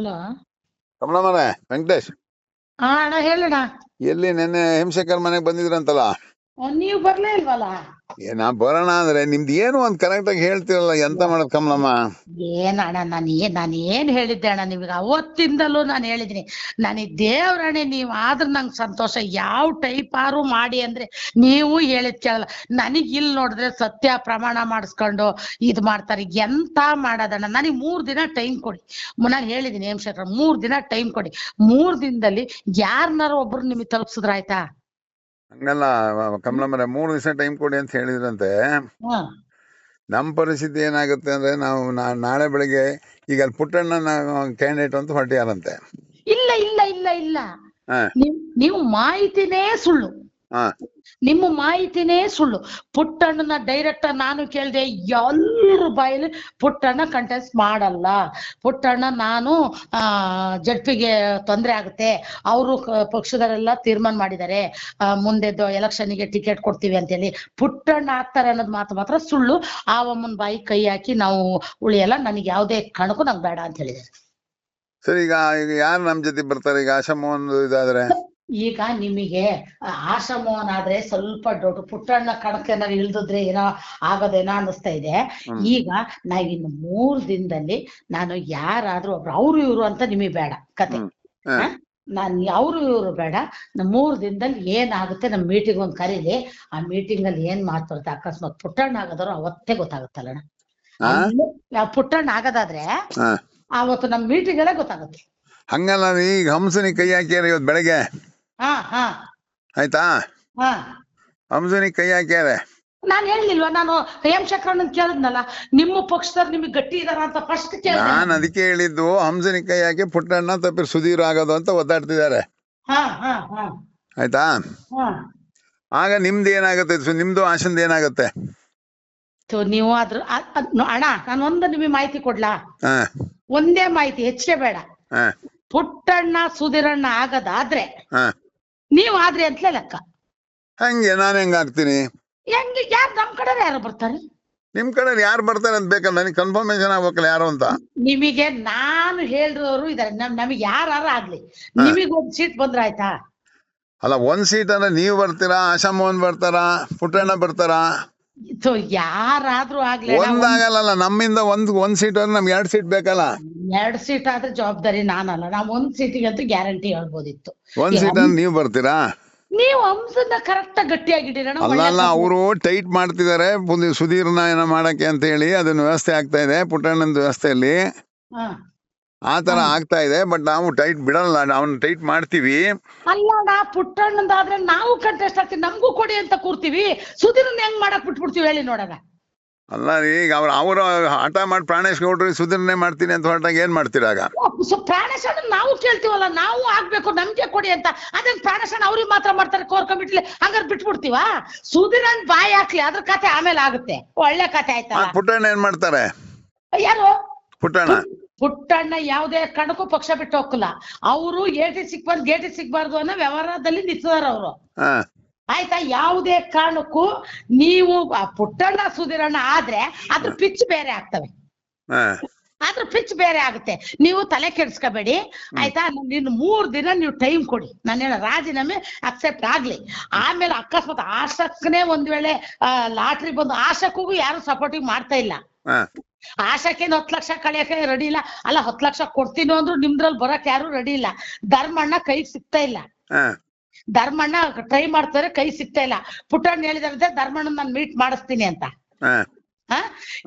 Hello. ಕಮಲಮ್ಮನೆ Venkatesh. ಹಾ ಅಣ್ಣ ಹೇಳಣ್ಣ. ಎಲ್ಲಿ ನೆನ್ನೆ ಹಿಂಸೆಕರ್ ಮನೆಗೆ ಬಂದಿದ್ರಂತಲ್ಲ? ನೀವು ಬರ್ಲೇ ಇಲ್ವಲ್ಲ? ಏ ನಾ ಬರೋಣ ಅಂದ್ರೆ ನಿಮ್ದು ಏನು ಒಂದ್ ಕರೆಕ್ಟ್ ಆಗಿ ಹೇಳ್ತಿರಲ್ಲ ಎಂತ ಮಾಡೋದ್ ಕಮಲಮ್ಮ? ಏನಣ್ಣ ಅಣ್ಣ ನಾನು ಏನ್ ನಾನು ಏನ್ ಹೇಳಿದ್ದೆ ಅಣ್ಣ ನಿಮ್ಗೆ? ಅವತ್ತಿಂದಲೂ ನಾನು ಹೇಳಿದೀನಿ ನನಗೆ ದೇವ್ರಣೆ ನೀವು ಆದ್ರೆ ನಂಗೆ ಸಂತೋಷ. ಯಾವ ಟೈಪ್ ಆರು ಮಾಡಿ ಅಂದ್ರೆ ನೀವು ಹೇಳಿದ್ ಕೇಳಲ್ಲ. ನನಗ್ ಇಲ್ಲಿ ನೋಡಿದ್ರೆ ಸತ್ಯ ಪ್ರಮಾಣ ಮಾಡಿಸ್ಕೊಂಡು ಇದ್ ಮಾಡ್ತಾರೆ. ಎಂತ ಮಾಡೋದಣ್ಣ ನನಗೆ ಮೂರ್ ದಿನ ಟೈಮ್ ಕೊಡಿ. ನಾನು ಹೇಳಿದೀನಿ ಹೇಮಶೇಖರ್ ಮೂರ್ ದಿನ ಟೈಮ್ ಕೊಡಿ. ಮೂರ್ ದಿನದಲ್ಲಿ ಯಾರನ್ನಾರು ಒಬ್ರು ನಿಮಗೆ ತಲುಪಿಸಿದ್ರ ಆಯ್ತಾ? ಹಂಗಲ್ಲ ಕಮಲಮ್ಮರೆ ಮೂರು ದಿವಸ ಟೈಮ್ ಕೊಡಿ ಅಂತ ಹೇಳಿದ್ರಂತೆ. ನಮ್ಮ ನಮ್ ಪರಿಸ್ಥಿತಿ ಏನಾಗುತ್ತೆ ಅಂದ್ರೆ ನಾವು ನಾ- ನಾಳೆ ಬೆಳಿಗ್ಗೆ ಈಗ ಅಲ್ಲಿ ಪುಟ್ಟಣ್ಣ ಕ್ಯಾಂಡಿಡೇಟ್ ಅಂತ ಹೊರಟಿಯಾರಂತೆ. ಇಲ್ಲ ಇಲ್ಲ ಇಲ್ಲ ಇಲ್ಲ. ನೀವು ಮಾಹಿತಿನೇ ಸುಳ್ಳು. ನಿಮ್ಮ ಮಾಹಿತಿನೇ ಸುಳ್ಳು. ಪುಟ್ಟಣ್ಣನ ಡೈರೆಕ್ಟ್ ನಾನು ಕೇಳಿದೆ ಎಲ್ಲರ ಬಾಯಲ್ಲಿ ಪುಟ್ಟಣ್ಣ ಕಂಟೆಸ್ಟ್ ಮಾಡಲ್ಲ. ಪುಟ್ಟಣ್ಣ ನಾನು ಆ ಜಡ್ಪಿಗೆ ತೊಂದರೆ ಆಗುತ್ತೆ. ಅವರು ಪಕ್ಷದವರೆಲ್ಲ ತೀರ್ಮಾನ ಮಾಡಿದ್ದಾರೆ. ಆ, ಮುಂದೆ ಎಲೆಕ್ಷನ್ಗೆ ಟಿಕೆಟ್ ಕೊಡ್ತೀವಿ ಅಂತೇಳಿ. ಪುಟ್ಟಣ್ಣ ಆಗ್ತಾರೆ ಅನ್ನೋದು ಮಾತು ಮಾತ್ರ ಸುಳ್ಳು. ಆ ಅಮ್ಮನ ಬಾಯಿ ಕೈ ಹಾಕಿ ನಾವು ಉಳಿಯಲ್ಲ. ನನಗೆ ಯಾವುದೇ ಕಾರಣಕ್ಕೂ ನಂಗೆ ಬೇಡ ಅಂತ ಹೇಳಿದ್ದಾರೆ. ಸರಿ ಈಗ ಈಗ ಯಾರು ನಮ್ಮ ಜೊತೆ ಬರ್ತಾರೆ? ಈಗ ಆಶಾ ಮೋಹನ್ ಇದಾದ್ರೆ? ಈಗ ನಿಮಗೆ ಆಶ್ರಮವನಾದ್ರೆ ಆದ್ರೆ ಸ್ವಲ್ಪ ದೊಡ್ಡ ಪುಟ್ಟಣ್ಣ ಕಣಕ್ಕೆ ಇಳ್ದಿದ್ರೆ ಏನೋ ಆಗೋದೇನೋ ಅನ್ನಿಸ್ತಾ ಇದೆ. ಈಗ ಈಗ ನಾವಿನ್ನು ಮೂರ್ ದಿನದಲ್ಲಿ ನಾನು ಯಾರಾದ್ರೂ ಒಬ್ರು ಅವ್ರು ಇವ್ರು ಅಂತ ನಿಮಗೆ ಬೇಡ ಕತೆ? ನಾನ್ ಅವ್ರು ಇವ್ರು ಬೇಡ. ನಮ್ ಮೂರ್ ದಿನದಲ್ಲಿ ಏನಾಗುತ್ತೆ ನಮ್ ಮೀಟಿಂಗ್ ಒಂದ್ ಕರೀಲಿ. ಆ ಮೀಟಿಂಗ್ ಅಲ್ಲಿ ಏನ್ ಮಾತಾಡುತ್ತೆ ಅಕಸ್ಮಾತ್ ಪುಟ್ಟಣ್ಣ ಆಗೋದ್ರು ಅವತ್ತೇ ಗೊತ್ತಾಗುತ್ತಲ್ಲಣ್ಣ ಪುಟ್ಟಣ್ಣ ಆಗದಾದ್ರೆ ಅವತ್ತು ನಮ್ ಮೀಟಿಂಗ್ ಅಲ್ಲೇ ಗೊತ್ತಾಗುತ್ತೆ. ಹಂಗಲ್ಲ ಈಗ ಹಂಸನಿಗೆ ಕೈ ಹಾಕಿ ಇವತ್ತು ಬೆಳಗ್ಗೆ. ಆಯ್ತಾ? ಹಾ. ಹಂಸನಿಗೆ ಕೈ ಹಾಕ್ಯಾರೆ? ನಾನ್ ಹೇಳಿಲ್ವಾ ನಾನು ಹೇಮಶಂಕರಣ್ಣನ್ ಕೇಳಿದ್ನಲ್ಲ ನಿಮ್ಮ ಪಕ್ಷದವ್ರು ನಿಮಗೆ ಗಟ್ಟಿ ಇದಾರ ಅಂತ ಫಸ್ಟ್ ಕೇಳಿದೆ. ನಾನು ಅದಕ್ಕೆ ಹೇಳಿದ್ದು ಹಂಸನಿ ಕೈ ಹಾಕಿ ಪುಟ್ಟಣ್ಣ ತಪ್ಪಿ ಸುಧೀರ್ ಆಗೋದು ಅಂತ ಒದ್ದಾಡ್ತಿದ್ದಾರೆ. ಹಾ ಹಾ ಹಾ. ಆಯ್ತಾ? ಹಾ. ಆಗ ನಿಮ್ದು ಏನಾಗುತ್ತೆ ನಿಮ್ದು ಆಶಂದ ಏನಾಗುತ್ತೆ? ಸೊ ನೀವು ಅದ್ರ ಅದ್ ಅಣ್ಣ ನಾನು ಒಂದು ನಿಮಗೆ ಮಾಹಿತಿ ಕೊಡ್ಲಾ? ಒಂದೇ ಮಾಹಿತಿ ಹೆಚ್ಚೇ ಬೇಡ. ಹಾ. ಪುಟ್ಟಣ್ಣ ಸುಧೀರಣ್ಣ ಆಗದಾದ್ರೆ ಹಾ. ನೀವು ಆದ್ರೆ ಅಂತಲೇ ಲೆಕ್ಕ. ಹಂಗೆ ನಾನು ಹೆಂಗ್ ಆಗ್ತೀನಿ? ಹೆಂಗ್ ಯಾರು ನಮ್ ಕಡೆ ಯಾರು ಬರ್ತಾರೆ? ನಿಮ್ ಕಡೆ ಯಾರು ಬರ್ತಾರೆ ಅಂತ ಬೇಕಲ್ಲ ನನಗೆ ಕನ್ಫರ್ಮೇಶನ್ ಆಗ್ಬೇಕಲ್ಲ ಯಾರು ಅಂತ? ನಿಮಗೆ ನಾನು ಹೇಳಿರೋರು ಇದಾರೆ. ನಮ್ ನಮಗೆ ಯಾರು ಆಗ್ಲಿ. ನಿಮಗೆ ಒಂದ್ ಸೀಟ್ ಬಂದ್ರ ಆಯ್ತಾ? ಅಲ್ಲ ಒಂದ್ ಸೀಟ್ ಅಂದ್ರೆ ನೀವು ಬರ್ತೀರಾ ಆಶಾ ಮೋಹನ್ ಬರ್ತಾರಾ ಪುಟ್ಟಣ್ಣ ಬರ್ತಾರಾ? ಸೊ ಯಾರಾದ್ರೂ ಆಗ್ಲಿ ಒಂದಾಗಲ್ಲ ನಮ್ಮಿಂದ ಒಂದ್ ಒಂದ್ ಸೀಟ್ ಅಂದ್ರೆ ನಮ್ಗೆ ಎರಡ್ ಸೀಟ್ ಬೇಕಲ್ಲ? ಎರಡ್ ಸೀಟ್ ಆದ್ರೆ ಜವಾಬ್ದಾರಿ ನಾನಲ್ಲ. ನಾವ್ ಒಂದ್ ಸೀಟಿಗಂತೂ ಗ್ಯಾರಂಟಿ ಹೇಳ್ಬೋದಿತ್ತು. ಒಂದ್ ಸೀಟ್ ಅಂದ್ರೆ ನೀವು ಬರ್ತೀರಾ? ನೀವು ಹಂಸನ್ನ ಕರೆಕ್ಟ್ ಆಗಿಟ್ಟಿರೋಣ ಅಲ್ಲ ಅಲ್ಲ ಅವರು ಟೈಟ್ ಮಾಡ್ತಿದ್ದಾರೆ. ಸುಧೀರ್ನ ಏನೋ ಮಾಡಕ್ಕೆ ಅಂತ ಹೇಳಿ ಅದನ್ನ ವ್ಯವಸ್ಥೆ ಆಗ್ತಾ ಇದೆ. ಪುಟ್ಟಣ್ಣನ ವ್ಯವಸ್ಥೆಯಲ್ಲಿ. ಆ ತರ ಆಗ್ತಾ ಇದೆ ಬಟ್ ನಾವು ಟೈಟ್ ಬಿಡಲ್ಲ ನಾವು ಟೈಟ್ ಮಾಡ್ತೀವಿ. ಅಲ್ಲ ನಾ ಪುಟ್ಟಣ್ಣಂದಾದ್ರೆ ನಾವು ಕಂಟೆಸ್ಟ್ ಆಗ್ತೀವಿ ನಮಗೂ ಕೊಡಿ ಅಂತ ಕೂರ್ತೀವಿ. ಸುಧೀರನ್ ಹೆಂಗ್ ಮಾಡಕ್ ಬಿಟ್ಬಿಡ್ತೀವಿ ಹೇಳಿ ನೋಡೋಣ. ಅಲ್ಲ ಈಗ ಅವ್ರ ಅವರು ಹಠ ಮಾಡಿ ಪ್ರಾಣೇಶ್ ಗೌಡ್ರಿ ಸುಧೀರ್ನೆ ಮಾಡ್ತೀನಿ ಅಂತ ಹೊರಟಾಗ ಏನ್ ಮಾಡ್ತೀರಾಗ ಪ್ರಾಣೇಶ್ ನಾವು ಕೇಳ್ತೀವಲ್ಲ ನಾವು ಆಗ್ಬೇಕು ನಮ್ಗೆ ಕೊಡಿ ಅಂತ. ಅದನ್ನ ಪ್ರಾಣೇಶ್ ಅವ್ರಿಗೆ ಮಾತ್ರ ಮಾಡ್ತಾರೆ ಕೋರ್ ಕಮಿಟಿಲಿ ಹಂಗಾರೆ ಬಿಟ್ಬಿಡ್ತೀವ? ಸುಧೀರನ್ ಬಾಯಿ ಹಾಕ್ಲಿ ಅದ್ರ ಕತೆ ಆಮೇಲೆ ಆಗುತ್ತೆ. ಒಳ್ಳೆ ಕತೆ ಆಯ್ತಾ ಪುಟ್ಟಣ್ಣ ಏನ್ ಮಾಡ್ತಾರೆ? ಯಾರು? ಪುಟ್ಟಣ್ಣ. ಪುಟ್ಟಣ್ಣ ಯಾವುದೇ ಕಾರಣಕ್ಕೂ ಪಕ್ಷ ಬಿಟ್ಟು ಹೋಗಲ್ಲ ಅವರು ಏಟಿ ಸಿಕ್ಬಾರ್ದು ಗೇಟಿ ಸಿಗ್ಬಾರ್ದು ಅನ್ನೋ ವ್ಯವಹಾರದಲ್ಲಿ ನಿಂತಿದಾರ ಅವರು. ಆಯ್ತಾ? ಯಾವುದೇ ಕಾರಣಕ್ಕೂ ನೀವು ಆ ಪುಟ್ಟಣ್ಣ ಸುಧೀರಣ್ಣ ಆದ್ರೆ ಅದ್ರ ಪಿಚ್ ಬೇರೆ ಆಗ್ತವೆ. ಅದ್ರ ಪಿಚ್ ಬೇರೆ ಆಗುತ್ತೆ. ನೀವು ತಲೆ ಕೆಡ್ಸ್ಕೋಬೇಡಿ. ಆಯ್ತಾ? ನಿನ್ ಮೂರ್ ದಿನ ನೀವು ಟೈಮ್ ಕೊಡಿ. ನಾನು ಹೇಳ ರಾಜೀನಾಮೆ ಅಕ್ಸೆಪ್ಟ್ ಆಗ್ಲಿ. ಆಮೇಲೆ ಅಕಸ್ಮಾತ್ ಆಶಕ್ಕನೇ ಒಂದ್ ವೇಳೆ ಲಾಟ್ರಿ ಬಂದು ಆಶಕ್ಕೂ ಯಾರು ಸಪೋರ್ಟಿಂಗ್ ಮಾಡ್ತಾ ಇಲ್ಲ. ಹಾ ಆಶಕ್ಕೇನು ಹತ್ತು ಲಕ್ಷ ಕಳಿಯಕ್ಕೆ ರೆಡಿ ಇಲ್ಲ. ಅಲ್ಲ ಹತ್ತು ಲಕ್ಷ ಕೊಡ್ತೀನಿ ಅಂದ್ರು ನಿಮ್ದ್ರಲ್ಲಿ ಬರಕ್ ಯಾರು ರೆಡಿ ಇಲ್ಲ. ಧರ್ಮಣ್ಣ ಕೈ ಸಿಗ್ತಾ ಇಲ್ಲ. ಹಾ. ಧರ್ಮಣ್ಣ ಟ್ರೈ ಮಾಡ್ತಾರೆ ಕೈ ಸಿಗ್ತಾ ಇಲ್ಲ. ಪುಟ್ಟಣ್ಣ ಹೇಳಿದಾರಂತೆ ಧರ್ಮಣ್ಣ ನಾನು ಮೀಟ್ ಮಾಡಿಸ್ತೀನಿ ಅಂತ. ಹಾ. ಹ?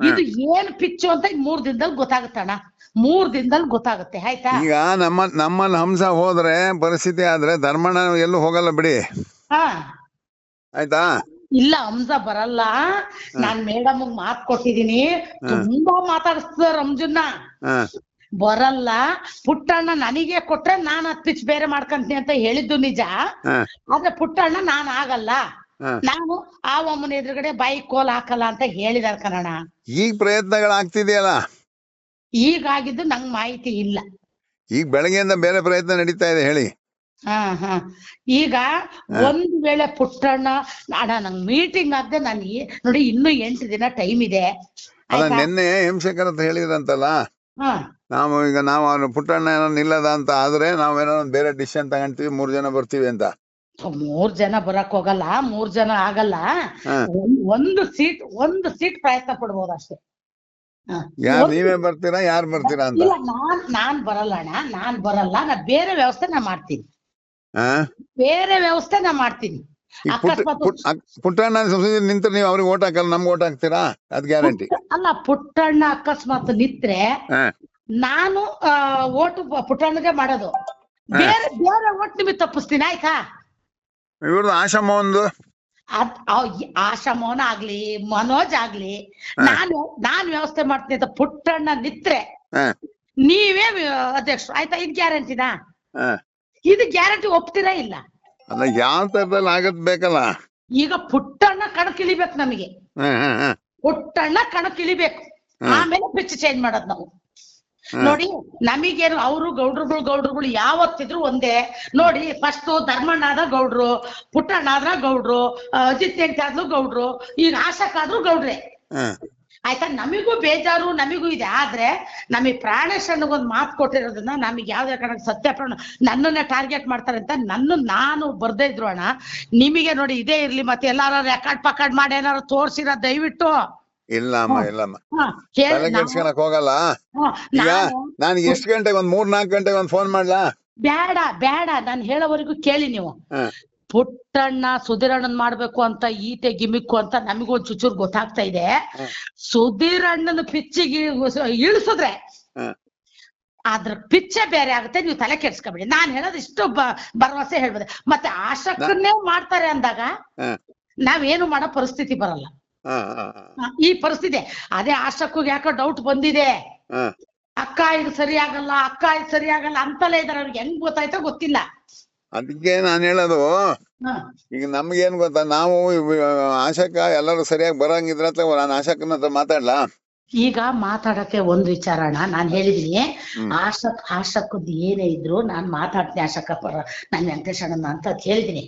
ಇದು ಏನ್ ಪಿಚ್ಚು ಅಂತ ಈಗ ಮೂರ್ ದಿನದಲ್ಲಿ ಗೊತ್ತಾಗುತ್ತಣ್ಣ. ಮೂರ್ ದಿನದಲ್ಲಿ ಗೊತ್ತಾಗುತ್ತೆ ಆಯ್ತಾ? ಈಗ ನಮ್ಮ ನಮ್ಮಲ್ಲಿ ಹಂಸ ಹೋದ್ರೆ ಪರಿಸ್ಥಿತಿ ಆದ್ರೆ ಧರ್ಮಣ್ಣ ಎಲ್ಲೂ ಹೋಗಲ್ಲ ಬಿಡಿ. ಹ. ಆಯ್ತಾ? ಇಲ್ಲ ಹಂಸ ಬರಲ್ಲ. ನಾನ್ ಮೇಡಮ್ ಮಾತ್ ಕೊಟ್ಟಿದೀನಿ. ತುಂಬಾ ಮಾತಾಡಿಸ್ತಾರ ರಂಜುನ್ನ ಬರಲ್ಲ. ಪುಟ್ಟಣ್ಣ ನನಗೆ ಕೊಟ್ರೆ ನಾನ್ ಅದ್ ಪಿಚ್ ಬೇರೆ ಮಾಡ್ಕಂತೀನಿ ಅಂತ ಹೇಳಿದ್ದು ನಿಜ. ಆದ್ರೆ ಪುಟ್ಟಣ್ಣ ನಾನ್ ಆಗಲ್ಲ. ನಾನು ಆ ಒಮ್ಮನ ಎದುರುಗಡೆ ಬಾಯಿ ಕೋಲ್ ಹಾಕಲ್ಲ ಅಂತ ಹೇಳಿದಾರ ಕನ್ನಡ. ಈಗ ಪ್ರಯತ್ನಗಳಾಗ್ತಿದೆಯಲ್ಲ ಈಗಾಗಿದ್ದು ನಂಗ್ ಮಾಹಿತಿ ಇಲ್ಲ. ಈಗ ಬೆಳಗ್ಗೆಯಿಂದ ಬೇರೆ ಪ್ರಯತ್ನ ನಡೀತಾ ಇದೆ ಹೇಳಿ. ಹಾ ಹಾ. ಈಗ ಒಂದ್ ವೇಳೆ ಪುಟ್ಟಣ್ಣ ಅಣ್ಣ ನಂಗ್ ಮೀಟಿಂಗ್ ಆಗದೆ ನಾನು ನೋಡಿ ಇನ್ನು ಎಂಟು ದಿನ ಟೈಮ್ ಇದೆ. ಅಲ್ಲ ನೆನ್ನೆ ಹೇಮಶೇಖರ್ ಅಂತ ಹೇಳಿದ್ರಂತಲ್ಲ? ಹಾ. ನಾವು ಈಗ ನಾವು ಅವ್ನು ಪುಟ್ಟಣ್ಣ ಏನೋ ನಿಲ್ಲದ ಅಂತ ಆದ್ರೆ ನಾವೇನೋ ಒಂದ್ ಬೇರೆ ಡಿಸಿಷನ್ ತಗೊಂತೀವಿ ಮೂರ್ ಜನ ಬರ್ತೀವಿ ಅಂತ. ಮೂರ್ ಜನ ಬರಕ್ ಹೋಗಲ್ಲ ಮೂರ್ ಜನ ಆಗಲ್ಲ. ಒಂದ್- ಸೀಟ್ ಒಂದು ಸೀಟ್ ಪ್ರಯತ್ನ ಪಡ್ಬೋದು ಅಷ್ಟೇ. ಯಾರ್ ನೀವೇ ಬರ್ತೀರಾ ಯಾರ್ ಬರ್ತೀರಾ ಅಂತ? ಇಲ್ಲ ನಾನ್ ನಾನ್ ಬರಲ್ಲ ಅಣ್ಣ ನಾನ್ ಬರಲ್ಲ ನಾ ಬೇರೆ ವ್ಯವಸ್ಥೆ ನಾ ಮಾಡ್ತೀನಿ. ಬೇರೆ ವ್ಯವಸ್ಥೆ ನಾ ಮಾಡ್ತೀನಿ. ಪುಟ್ಟಣ್ಣ ಸಂಸದ ನಿಂತ್ರೆ ನೀವು ಅವ್ರಿಗೆ ಓಟ್ ಹಾಕಲ್ಲ ನಮ್ಗೆ ಓಟ್ ಹಾಕ್ತೀರಾ? ಅದ್ ಗ್ಯಾರಂಟಿ. ಅಲ್ಲ ಪುಟ್ಟಣ್ಣ ಅಕಸ್ಮಾತ್ ನಿತ್ರೆ ನಾನು ಓಟ್ ಪುಟ್ಟಣ್ಣಗೆ ಮಾಡೋದು. ಬೇರೆ ಬೇರೆ ಓಟ್ ನಿಮಗೆ ತಪ್ಪಿಸ್ತೀನಿ ಆಯ್ತಾ? ಇವ್ರದ್ದು ಆಶಾ ಈ ಆಶಾ ಮೋಹನ್ ಆಗ್ಲಿ ಮನೋಜ್ ಆಗ್ಲಿ ನಾನು ನಾನ್ ವ್ಯವಸ್ಥೆ ಮಾಡ್ತೀನಿ ಅಂತ ಪುಟ್ಟಣ್ಣ ನಿತ್ರೆ ನೀವೇ ಅಧ್ಯಕ್ಷ ಅಧ್ಯಕ್ಷರು ಆಯ್ತಾ? ಇದ್ ಗ್ಯಾರಂಟಿನಾ? ಇದು ಗ್ಯಾರಂಟಿ ಒಪ್ತೀರಾ ಇಲ್ಲ? ಅಲ್ಲ ಯಾವ ತರದಲ್ಲಿ ಆಗದ್ ಬೇಕಲ್ಲ? ಈಗ ಪುಟ್ಟಣ್ಣ ಕಣಕ್ಕಿಳಿಬೇಕು ನಮಗೆ. ಹಾ ಹಾ ಹಾ. ಪುಟ್ಟಣ್ಣ ಕಣಕ್ ಇಳಿಬೇಕು ಆಮೇಲೆ ಪಿಚ್ ಚೇಂಜ್ ಮಾಡೋದು ನಾವು. ನೋಡಿ ನಮಗೇನು ಅವರು ಗೌಡ್ರುಗಳು ಗೌಡ್ರುಗಳು ಯಾವತ್ತಿದ್ರು ಒಂದೇ. ನೋಡಿ ಫಸ್ಟ್ ಧರ್ಮಣ್ಣ ಆದ ಗೌಡ್ರು ಪುಟ್ಟಣ್ಣ ಆದ್ರ ಗೌಡ್ರು ಅಜಿತ್ ಆದ್ರೂ ಗೌಡ್ರು ಈಗ ಆಶಕ್ಕಾದ್ರೂ ಗೌಡ್ರೆ. ಹಾ. ಆಯ್ತಾ ನಮಿಗೂ ಬೇಜಾರು ನಮಿಗೂ ಇದೆ. ಆದ್ರೆ ನಮಗೆ ಪ್ರಾಣೇಶ್ ಒಂದು ಮಾತು ಕೊಟ್ಟಿರೋದನ್ನ ನಮಗೆ ಯಾವ್ದೇ ಕಾರಣಕ್ಕೆ ಸತ್ಯ ಪ್ರಾಣ ನನ್ನನ್ನೇ ಟಾರ್ಗೆಟ್ ಮಾಡ್ತಾರೆ ಅಂತ ನನ್ನ ನಾನು ಬರ್ದೇ ಇದ್ರು ಅಣ್ಣ ನಿಮಗೆ ನೋಡಿ ಇದೇ ಇರ್ಲಿ ಮತ್ತೆ ಎಲ್ಲಾರು ರೆಕಾರ್ಡ್ ಪಕಾರ್ಡ್ ಮಾಡಿ ಏನಾರು ತೋರ್ಸಿರ ದಯವಿಟ್ಟು. ಇಲ್ಲ ಅಮ್ಮ ಇಲ್ಲಮ್ಮ ಹೇಳ್- ತಲೆ ಕೆಡ್ಸ್ಕೊಳಕ್ ಹೋಗಲ್ಲ. ಈಗ ನಾನು ಎಷ್ಟು ಗಂಟೆಗೆ ಒಂದ್ ಮೂರ್ ನಾಲ್ಕು ಗಂಟೆಗೆ ಒಂದ್ ಫೋನ್ ಮಾಡ್ಲಾ? ಬೇಡ ಬೇಡ ನಾನು ಹೇಳೋವರೆಗೂ ಕೇಳಿ ನೀವು. ಪುಟ್ಟಣ್ಣ ಸುಧೀರಣ್ಣನ್ ಮಾಡ್ಬೇಕು ಅಂತ ಈತೆ ಗಿಮಿಕ್ಕು ಅಂತ ನಮಗೂ ಒಂದ್ ಚುಚೂರ್ ಗೊತ್ತಾಗ್ತಾ ಇದೆ. ಸುಧೀರಣ್ಣನ ಪಿಚ್ಚಿಗೆ ಇಳಿಸಿದ್ರೆ ಅದ್ರ ಪಿಚ್ಚೆ ಬೇರೆ ಆಗುತ್ತೆ ನೀವು ತಲೆ ಕೆಡ್ಸ್ಕೊಬೇಡಿ. ನಾನ್ ಹೇಳೋದು ಇಷ್ಟು ಭರವಸೆ ಹೇಳ್ಬೋದು. ಮತ್ತೆ ಆಶಕ್ಕನ್ನೇ ಮಾಡ್ತಾರೆ ಅಂದಾಗ ನಾವೇನು ಮಾಡೋ ಪರಿಸ್ಥಿತಿ ಬರಲ್ಲ. ಈ ಪರಿಸ್ಥಿತಿ. ಅದೇ ಆಶಕ್ಕೂ ಯಾಕೋ ಡೌಟ್ ಬಂದಿದೆ. ಅಕ್ಕ ಇದು ಸರಿ ಆಗಲ್ಲ ಅಕ್ಕ ಇದು ಸರಿ ಆಗಲ್ಲ ಅಂತಲೇ ಇದಾರೆ ಅವ್ರಿಗೆ ಹೆಂಗ್ ಗೊತ್ತಾಯ್ತೋ ಗೊತ್ತಿಲ್ಲ. ಅದಕ್ಕೆ ನಾನು ಹೇಳೋದು. ಈಗ ನಮ್ಗೇನ್ ಗೊತ್ತಾ ನಾವು ಆಶಕ ಎಲ್ಲರೂ ಸರಿಯಾಗಿ ಬರಂಗಿದ್ರ ನಾನು ಆಶಕನ ಹತ್ರ ಮಾತಾಡ್ಲಾ? ಈಗ ಮಾತಾಡಕ್ಕೆ ಒಂದ್ ವಿಚಾರಣ ನಾನ್ ಹೇಳಿದೀನಿ. ಆಶಕ್ ಆಶಕದ್ ಏನೇ ಇದ್ರು ನಾನ್ ಮಾತಾಡ್ತೀನಿ ಆಶಕ ಪರ ನಾನ್ ವೆಂಕಟೇಶಣ್ಣ ಅಂತ ಹೇಳಿದೀನಿ.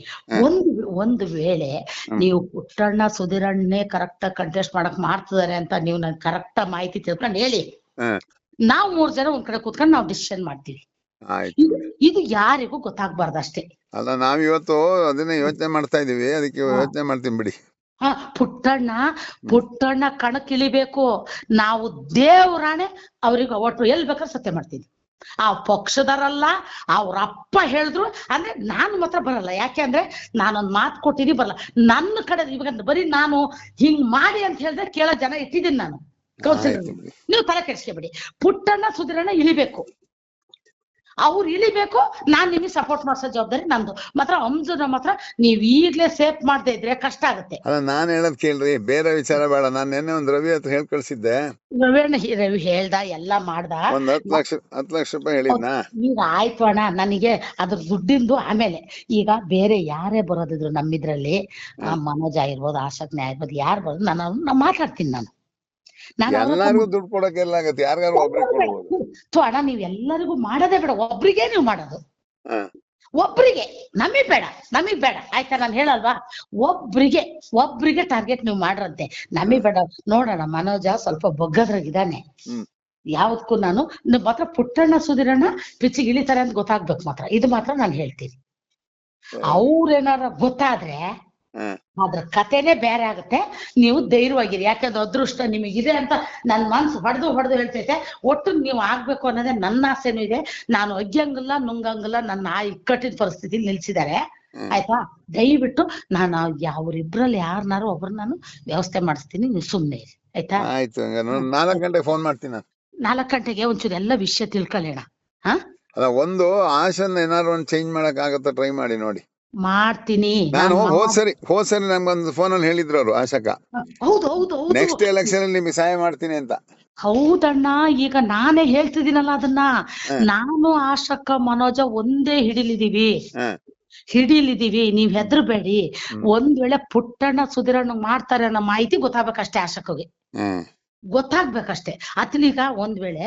ಒಂದ್ ಒಂದ್ ವೇಳೆ ನೀವು ಪುಟ್ಟಣ್ಣ ಸುಧೀರಣ್ಣೆ ಕರೆಕ್ಟ್ ಕಂಟೆಸ್ಟ್ ಮಾಡಕ್ ಮಾಡ್ತಿದಾರೆ ಅಂತ ನೀವು ನನ್ ಕರೆಕ್ಟ್ ಮಾಹಿತಿ ತಿಳ್ಕೊಂಡ್ ಹೇಳಿ. ನಾವ್ ಮೂರ್ ಜನ ಒಂದ್ ಕಡೆ ಕುತ್ಕೊಂಡ್ ನಾವ್ ಡಿಸಿಷನ್ ಮಾಡ್ತೀವಿ. ಆಯ್ತು. ಇದು ಯಾರಿಗೂ ಗೊತ್ತಾಗ್ಬಾರ್ದು ಅಷ್ಟೇ ಅಲ್ಲ ನಾವ್ ಇವತ್ತು ಅದನ್ನ ಯೋಚನೆ ಮಾಡ್ತಾ ಇದೀವಿ ಅದಕ್ಕೆ ಯೋಚನೆ ಮಾಡ್ತೀನಿ ಬಿಡಿ. ಹ ಪುಟ್ಟಣ್ಣ ಪುಟ್ಟಣ್ಣ ಕಣಕ್ಕಿಳಿಬೇಕು. ನಾವು ದೇವ್ರಾಣೆ ಅವ್ರಿಗೆ ಒಟ್ಟು ಎಲ್ ಬೇಕಾದ್ರೆ ಸತ್ಯ ಮಾಡ್ತೀನಿ. ಆ ಪಕ್ಷದರಲ್ಲ ಅವ್ರ ಅಪ್ಪ ಹೇಳಿದ್ರು ಅಂದ್ರೆ ನಾನು ಮಾತ್ರ ಬರಲ್ಲ. ಯಾಕೆ ಅಂದ್ರೆ ನಾನೊಂದ್ ಮಾತು ಕೊಟ್ಟಿದೀನಿ ಬರಲ್ಲ. ನನ್ನ ಕಡೆ ಇವಾಗ ಬರೀ ನಾನು ಹಿಂಗ್ ಮಾಡಿ ಅಂತ ಹೇಳಿದ್ರೆ ಕೇಳೋ ಜನ ಇಟ್ಟಿದ್ದೀನಿ ನಾನು. ಕೌನ್ಸಿಲರ್. ನೀವು ತಲೆ ಕೆಡಿಸ್ಕೊಬೇಡಿ. ಪುಟ್ಟಣ್ಣ ಸುಧೀರಣ್ಣ ಇಳಿಬೇಕು. ಅವ್ರು ಇಳಿಬೇಕು ನಾನ್ ನಿಮಗೆ ಸಪೋರ್ಟ್ ಮಾಡ್ಸೋ ಜವಾಬ್ದಾರಿ ನಂದು. ಮಾತ್ರ ಅಂಜುನ ಮಾತ್ರ ನೀವ್ ಈಗ್ಲೇ ಸೇಫ್ ಮಾಡದೇ ಇದ್ರೆ ಕಷ್ಟ ಆಗುತ್ತೆ. ಅಲ್ಲ ನಾನ್ ಹೇಳೋದ್ ಕೇಳ್ರಿ ಬೇರೆ ವಿಚಾರ ಬೇಡ. ನಾನ್ ನೆನ್ನೆ ಒಂದ್ ರವಿ ಹತ್ರ ಹೇಳ್ ಕಳ್ಸಿದ್ದೆ. ರವಿಯಣ್ಣ ಹಿ- ರವಿ ಹೇಳ್ದ ಎಲ್ಲಾ ಮಾಡ್ದ. ಒಂದ್ ಹತ್ತು ಲಕ್ಷ ಹತ್ತು ಲಕ್ಷ ರೂಪಾಯಿ ಹೇಳಿದ್ನಾ? ಈಗ ಆಯ್ತು ಅಣ್ಣ ನನಗೆ ಅದ್ರ ದುಡ್ಡಿಂದು ಆಮೇಲೆ. ಈಗ ಬೇರೆ ಯಾರೇ ಬರೋದಿದ್ರು ನಮ್ಮಿದ್ರಲ್ಲಿ ಆ, ಮನೋಜ್ ಆಗಿರ್ಬೋದು ಆಸಕ್ತಿ ಆಗಿರ್ಬೋದು ಯಾರು ಬರೋದು ನಾನು ಮಾತಾಡ್ತೀನಿ ನಾನು. ಎಲ್ಲಾರ್ಗು ದುಡ್ಡು ಕೊಡಕ್ಕೆ ಎಲ್ಲ ಆಗತ್ತೆ. ಯಾರಿಗಾರು ಒಬ್ರಿಗೆ ಕೊಡ್ಬೋದು. ಅಣ್ಣ ನೀವ್ ಎಲ್ಲರಿಗೂ ಮಾಡೋದೇ ಬೇಡ. ಒಬ್ರಿಗೆ ನೀವು ಮಾಡೋದು. ಒಬ್ರಿಗೆ ನಮಗ್ ಬೇಡ ನಮಗ್ ಬೇಡ. ಆಯ್ತಾ ನಾನು ಹೇಳಲ್ವಾ? ಒಬ್ರಿಗೆ ಒಬ್ರಿಗೆ ಟಾರ್ಗೆಟ್ ನೀವು ಮಾಡ್ರಂತೆ. ನಮಗ್ ಬೇಡ. ನೋಡೋಣ ಮನೋಜ ಸ್ವಲ್ಪ ಬೊಗ್ಗದ್ರಾಗಿದ್ದಾನೆ. ಯಾವ್ದಕ್ಕೂ ನಾನು ಮಾತ್ರ ಪುಟ್ಟಣ್ಣ ಸುಧೀರಣ್ಣ ಪಿಚ್ಚಿಗೆ ಇಳಿತಾರೆ ಅಂತ ಗೊತ್ತಾಗ್ಬೇಕು ಮಾತ್ರ. ಇದು ಮಾತ್ರ ನಾನು ಹೇಳ್ತೀನಿ. ಅವ್ರೇನಾರ ಗೊತ್ತಾದ್ರೆ ಅದ್ರ ಕಥೆನೇ ಬೇರೆ ಆಗುತ್ತೆ. ನೀವು ಧೈರ್ಯವಾಗಿರಿ. ಯಾಕಂದ್ರೆ ಅದೃಷ್ಟ ನಿಮಗಿದೆ ಅಂತ ನನ್ ಮನ್ಸು ಹೊಡೆದು ಹೊಡೆದು ಹೇಳ್ತೈತೆ. ಒಟ್ಟು ನೀವು ಆಗ್ಬೇಕು ಅನ್ನೋದೇ ನನ್ನ ಆಸೆನೂ ಇದೆ. ನಾನು ಅಗ್ಯಂಗಿಲ್ಲ ನುಂಗಂಗಿಲ್ಲ ನನ್ನ ಆ ಇಕ್ಕಟ್ಟಿನ ಪರಿಸ್ಥಿತಿ ನಿಲ್ಸಿದ್ದಾರೆ. ಆಯ್ತಾ? ದಯವಿಟ್ಟು ನಾನು ಅವ್ರಿಬ್ರಲ್ಲಿ ಯಾರನ್ನಾರು ಒಬ್ರು ನಾನು ವ್ಯವಸ್ಥೆ ಮಾಡಿಸ್ತೀನಿ. ನೀವು ಸುಮ್ನೆ ಇರಿ. ಆಯ್ತಾ? ನಾಲ್ಕು ಗಂಟೆಗೆ ಫೋನ್ ಮಾಡ್ತೀನಿ ನಾಲ್ಕು ಗಂಟೆಗೆ ಒಂಚೂರು ಎಲ್ಲ ವಿಷಯ ತಿಳ್ಕೊಳ್ಳೋಣ. ಹಾ? ಒಂದು ಆಶನ್ ಏನಾದ್ರು ಒಂದು ಚೇಂಜ್ ಮಾಡಕ್ ಆಗತ್ತಾ? ಟ್ರೈ ಮಾಡಿ ನೋಡಿ. ಮಾಡ್ತೀನಿ ನಾನು ಹೋದ್ ಸರಿ ಹೋದ್ ಸರಿ ನಮ್ಗೊಂದು ಫೋನ್ ಅಲ್ಲಿ ಹೇಳಿದ್ರು ಅವರು ಆಶಕ. ಹೌದು ಹೌದು ಹೌದು. ನೆಕ್ಸ್ಟ್ ಎಲೆಕ್ಷನ್ ಅಲ್ಲಿ ನಿಮ್ಗೆ ಸಹಾಯ ಮಾಡ್ತೀನಿ ಅಂತ. ಹೌದಣ್ಣ ಈಗ ನಾನೇ ಹೇಳ್ತಿದ್ದೀನಲ್ಲ ಅದನ್ನ. ನಾನು ಆಶಕ್ಕ ಮನೋಜ ಒಂದೇ ಹಿಡಿಲಿದೀವಿ ಹಿಡಿಲಿದೀವಿ ನೀವ್ ಹೆದರ್ಬೇಡಿ. ಒಂದ್ ವೇಳೆ ಪುಟ್ಟಣ್ಣ ಸುಧೀರಣ್ಣ ಮಾಡ್ತಾರೆ ಅನ್ನೋ ಮಾಹಿತಿ ಗೊತ್ತಾಗ್ಬೇಕಷ್ಟೇ ಆಶಕ್ಕಗೆ ಗೊತ್ತಾಗ್ಬೇಕಷ್ಟೇ. ಅತ್ಲೀಗ ಒಂದ್ ವೇಳೆ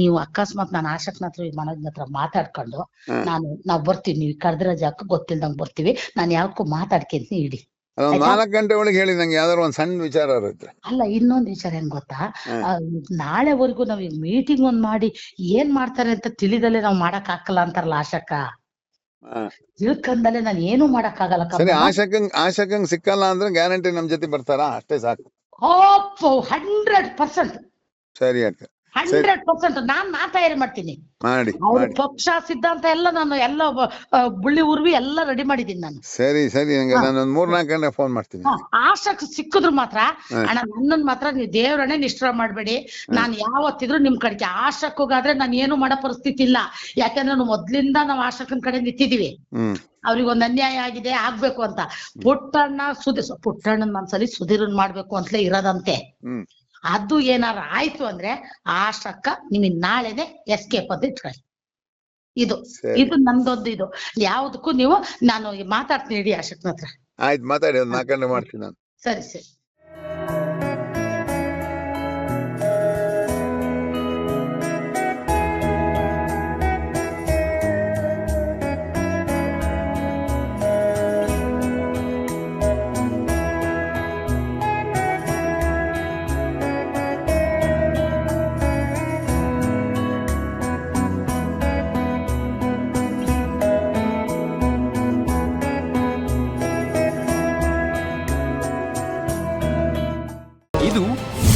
ನೀವು ಅಕಸ್ಮಾತ್ ನಾನು ಆಶಕ್ನ ಹತ್ರ ಮನೋಜ್ನ ಹತ್ರ ಮಾತಾಡ್ಕೊಂಡು. ನಾನು ನಾವ್ ಬರ್ತೀವಿ ನೀವು ಕರ್ದಿರೋ ಜಾಕ ಗೊತ್ತಿಲ್ದಂಗ್ ಬರ್ತೀವಿ ನಾನು ಯಾವಕ್ಕೂ ಮಾತಾಡ್ಕೊಂತೀನಿ ಇಡಿ? ನಾಲ್ಕು ಗಂಟೆ ಒಳಗೆ ಹೇಳಿ ನಂಗೆ ಯಾವ್ದಾದ್ರು ಒಂದು ಸಣ್ಣ ವಿಚಾರ ಇರುತ್ತೆ. ಅಲ್ಲ ಇನ್ನೊಂದ್ ವಿಚಾರ ಏನ್ ಗೊತ್ತಾ? ನಾಳೆವರೆಗೂ ನಾವ್ ಮೀಟಿಂಗ್ ಒಂದ್ ಮಾಡಿ ಏನ್ ಮಾಡ್ತಾರೆ ಅಂತ ತಿಳಿದಲ್ಲೇ ನಾವ್ ಮಾಡಕ್ ಹಾಕಲ್ಲ ಅಂತಾರಲ್ಲ ಆಶಕ ತಿಳ್ಕಂದಲೇ ನಾನು ಏನು ಮಾಡಕ್ ಆಗಲ್ಲ ಆಶಕಂಗ್ ಆಶಕಂಗ್ ಸಿಕ್ಕಲ್ಲ ಅಂದ್ರೆ ಗ್ಯಾರಂಟಿ ನಮ್ ಜೊತೆ ಬರ್ತಾರಾ? ಅಷ್ಟೇ ಸಾಕು. ಹಂಡ್ರೆಡ್ ಪರ್ಸೆಂಟ್ ಸರಿ ಅಕ್ಕ ಹಂಡ್ರೆಡ್ ಪರ್ಸೆಂಟ್ ನಾನ್ ನಾ ತಯಾರಿ ಮಾಡ್ತೀನಿ. ಮಾಡಿ ಅವ್ರ ಮಾಡಿ. ಪಕ್ಷ ಸಿದ್ಧಾಂತ ಎಲ್ಲ ನಾನು ಎಲ್ಲ ಬ- ಆ, ಬುಳ್ಳಿ ಉರ್ವಿ ಎಲ್ಲ ರೆಡಿ ಮಾಡಿದೀನಿ ನಾನು. ಸರಿ ಸರಿ ನಂಗೆ ನಾನು ಒಂದ್ ಮೂರ್ ನಾಲ್ಕು ಗಂಟೆ ಫೋನ್ ಮಾಡ್ತೀನಿ. ಹಾ, ಆಶಕ್ ಸಿಕ್ಕಿದ್ರು ಮಾತ್ರ. ಹಾ. ಅಣ್ಣ ನನ್ನನ್ ಮಾತ್ರ ನೀವು ದೇವ್ರನ್ನೇ ನಿಷ್ಠುರ ಮಾಡ್ಬೇಡಿ. ನಾನ್ ಯಾವತ್ತಿದ್ರು ನಿಮ್ ಕಡೆಗೆ ಆಶಕ್ಕೋಗಾದ್ರೆ ನಾನು ಏನು ಮಾಡೋ ಪರಿಸ್ಥಿತಿ ಇಲ್ಲ. ಯಾಕಂದ್ರೆ ನಾನು ಮೊದ್ಲಿಂದ ನಾವು ಆಶಕನ್ ಕಡೆ ನಿಂತಿದೀವಿ ಹ್ಮ್. ಅವ್ರಿಗೆ ಒಂದ್ ಅನ್ಯಾಯ ಆಗಿದೆ ಆಗ್ಬೇಕು ಅಂತ. ಪುಟ್ಟಣ್ಣ ಸುಧೀರ್ ಪುಟ್ಟಣ್ಣನ್ ಮನ್ಸಲ್ಲಿ ಸುಧೀರನ್ ಮಾಡ್ಬೇಕು ಅಂತಲೇ ಇರೋದಂತೆ. ಹ್ಮ್. ಅದು ಏನಾರ ಆಯ್ತು ಅಂದ್ರೆ ಆ ಶಕ್ಕ ನಿಮಗೆ ನಾಳೆನೆ ಎಸ್ಕೇಪ್ ಅಂತ ಇಟ್ಕೊಳ್ಳಿ. ಇದು ಇದು ನಮ್ದೊಂದು ಇದು. ಯಾವ್ದಕ್ಕೂ ನೀವು ನಾನು ಮಾತಾಡ್ತೀನಿ ಇಡೀ ಆಶಕ್ನ ಹತ್ರ. ಆಯ್ತು ಮಾತಾಡಿ ಮಾಡ್ತೀನಿ ನಾನು. ಸರಿ ಸರಿ.